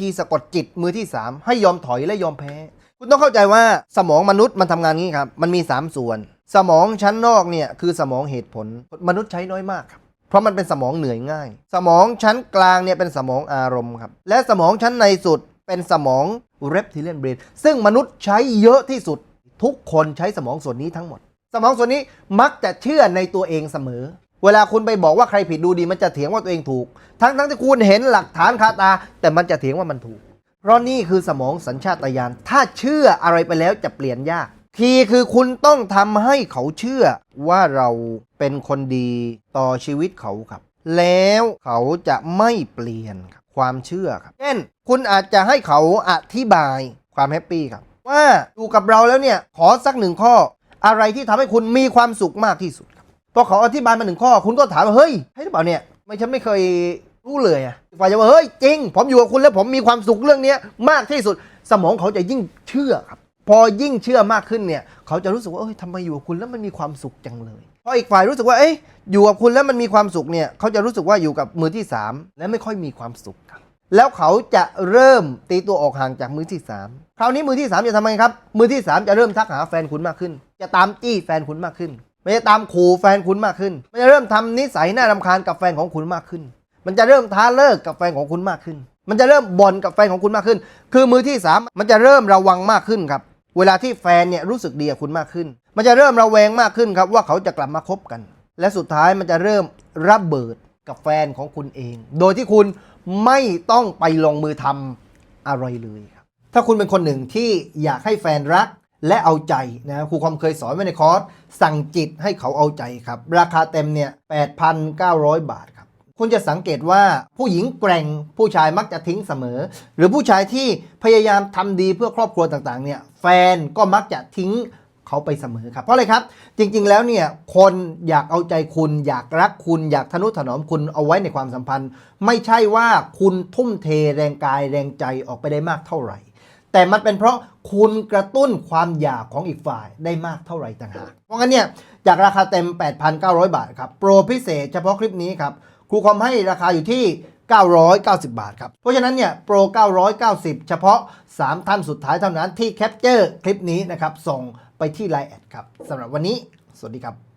ธีสะกดจิตมือที่ 3 ให้ยอมถอยและยอมแพ้ คุณต้องเข้าใจว่าสมองมนุษย์มันทำงานงี้ครับ มันมี 3 ส่วน สมองชั้นนอกเนี่ยคือสมองเหตุผล มนุษย์ใช้น้อยมากครับเพราะมันเป็นสมองเหนื่อยง่าย สมองชั้นกลางเนี่ยเป็นสมองอารมณ์ครับ และสมองชั้นในสุดเป็นสมอง reptilian brain ซึ่งมนุษย์ใช้เยอะที่สุด ทุกคนใช้สมองส่วนนี้ทั้งหมด สมองส่วนนี้มักจะเชื่อในตัวเองเสมอ เวลาคุณไปบอกว่าใครผิดดูดีมันจะเถียงว่าตัวเองถูก ทั้งทั้งที่คุณเห็นหลักฐานคาตา แต่มันจะเถียงว่ามันถูก เพราะนี่คือสมองสัญชาตญาณถ้าเชื่ออะไรไปแล้วจะเปลี่ยนยาก ทีคือคุณต้องทำให้เขาเชื่อว่าเราเป็นคนดีต่อชีวิตเขาครับ แล้วเขาจะไม่เปลี่ยนครับความเชื่อครับ เช่น คุณอาจจะให้เขาอธิบายความแฮปปี้ครับ ว่าอยู่กับเราแล้วเนี่ยขอสักหนึ่งข้ออะไรที่ทำให้คุณมีความสุขมากที่สุด พอเขาอธิบายมาหนึ่งข้อคุณก็ถามว่าเฮ้ยให้หรือเปล่าเนี่ยไม่ฉันไม่เคยรู้เลยอะฝ่ายจะว่าเฮ้ยจริง ผมอยู่กับคุณแล้วผมมีความสุขเรื่องเนี้ยมากที่สุด สมองเขาจะยิ่งเชื่อครับ พอยิ่งเชื่อมากขึ้นเนี่ย เขาจะรู้สึกว่าเอ้ยทำไมอยู่กับคุณแล้วมันมีความสุขจังเลยพออีกฝ่ายรู้สึกว่าเอ้ยอยู่กับคุณแล้วมันมีความสุขเนี่ยเขาจะรู้สึกว่าอยู่กับมือที่สามและไม่ค่อยมีความสุขครับแล้วเขาจะเริ่มตีตัวออกห่างจากมือที่ 3 คราวนี้มือที่ 3 จะทำไงครับ มือที่ 3 จะเริ่มทักหาแฟนคุณมากขึ้น จะตามจี้แฟนคุณมากขึ้น มันจะตามขู่แฟนคุณมากขึ้น มันจะเริ่มทำนิสัยน่ารำคาญกับแฟนของคุณมากขึ้น มันจะเริ่มท้าเลิกกับแฟนของคุณมากขึ้น มันจะเริ่มบ่นกับแฟนของคุณมากขึ้น คือมือที่ 3 มันจะเริ่มระวังมากขึ้นครับ เวลาที่แฟนเนี่ยรู้สึกดีกับคุณมากขึ้น มันจะเริ่มระแวงมากขึ้นครับว่าเขาจะกลับมาคบกัน และสุดท้ายมันจะเริ่มระเบิดกับแฟนของคุณเอง โดยที่คุณไม่ต้องไปลงมือทำอะไรเลยครับ ถ้าคุณเป็นคนหนึ่งที่อยากให้แฟนรัก และเอาใจนะครูความเคยสอนไว้ในคอร์สสั่งจิตให้เขาเอาใจครับ ราคาเต็มเนี่ย8,900 บาทครับ คุณจะสังเกตว่าผู้หญิงแกร่งผู้ชายมักจะทิ้งเสมอ หรือผู้ชายที่พยายามทำดีเพื่อครอบครัวต่างๆเนี่ยแฟนก็มักจะทิ้งเขาไปเสมอครับเพราะอะไรครับ จริง ๆ แล้วเนี่ยคนอยากเอาใจคุณ อยากรักคุณอยากทนุถนอมคุณเอาไว้ในความสัมพันธ์ ไม่ใช่ว่าคุณทุ่มเทแรงกายแรงใจออกไปได้มากเท่าไหร่ แต่มันเป็นเพราะคุณกระตุ้นความอยากของอีกฝ่ายได้มากเท่าไหร่ต่างหาก เพราะงั้นเนี่ยจากราคาเต็ม 8,900 บาทครับ โปรพิเศษเฉพาะคลิปนี้ครับ ครูคอมให้ราคาอยู่ที่ 990 บาทครับ เพราะฉะนั้นเนี่ยโปร 990 เฉพาะ 3 ท่านสุดท้ายเท่านั้นที่แคปเจอร์คลิปนี้นะครับ ส่งไปที่ไลน์แอดครับสำหรับวันนี้ สวัสดีครับ